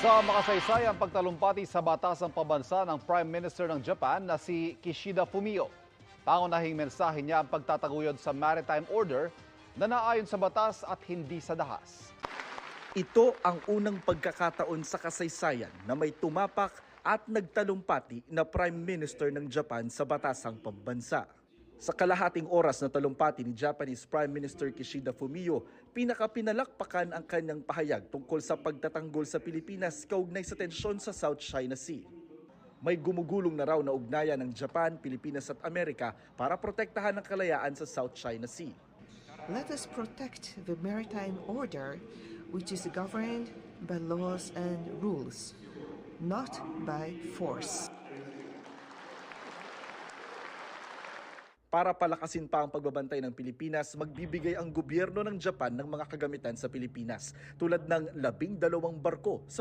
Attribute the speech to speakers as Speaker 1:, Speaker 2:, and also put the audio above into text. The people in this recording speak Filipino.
Speaker 1: Sa makasaysayang pagtalumpati sa batasang pabansa ng Prime Minister ng Japan na si Kishida Fumio. Pangunahing mensahe niya ang pagtataguyod sa maritime order na naayon sa batas at hindi sa dahas.
Speaker 2: Ito ang unang pagkakataon sa kasaysayan na may tumapak at nagtalumpati na Prime Minister ng Japan sa batasang pambansa. Sa kalahating oras na talumpati ni Japanese Prime Minister Kishida Fumio, pinakapinalakpakan ang kanyang pahayag tungkol sa pagtatanggol sa Pilipinas kaugnay sa tensyon sa South China Sea. May gumugulong na raw na ugnayan ng Japan, Pilipinas at Amerika para protektahan ang kalayaan sa South China Sea.
Speaker 3: Let us protect the maritime order, which is governed by laws and rules, not by force.
Speaker 2: Para palakasin pa ang pagbabantay ng Pilipinas, magbibigay ang gobyerno ng Japan ng mga kagamitan sa Pilipinas tulad ng labing dalawang barko sa